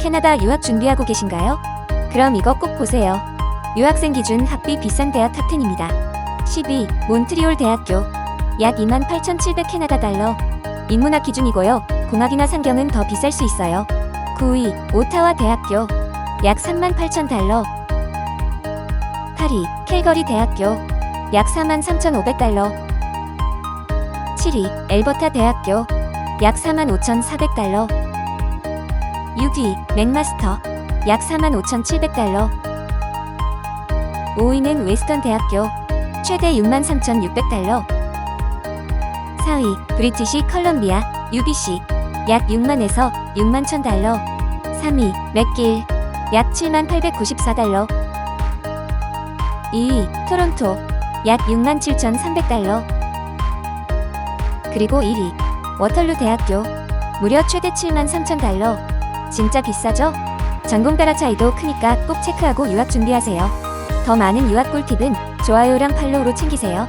캐나다 유학 준비하고 계신가요? 그럼 이거 꼭 보세요. 유학생 기준 학비 비싼 대학 탑10입니다. 12. 몬트리올 대학교. 약 28,700 캐나다 달러. 인문학 기준이고요. 공학이나 상경은 더 비쌀 수 있어요. 9위. 오타와 대학교. 약 38,000 달러. 8위. 캘거리 대학교. 약 43,500 달러. 7위. 엘버타 대학교. 약 45,400 달러. 6위. 맥마스터. 약 45,700달러. 5위는 웨스턴 대학교. 최대 63,600달러. 4위. 브리티시 컬럼비아. UBC. 약 6만에서 6만 1000달러. 3위. 맥길. 약 7만 894달러. 2위. 토론토. 약 6만 7,300달러. 그리고 1위. 워털루 대학교. 무려 최대 7만 3천 달러. 진짜 비싸죠? 전공 따라 차이도 크니까 꼭 체크하고 유학 준비하세요. 더 많은 유학 꿀팁은 좋아요랑 팔로우로 챙기세요.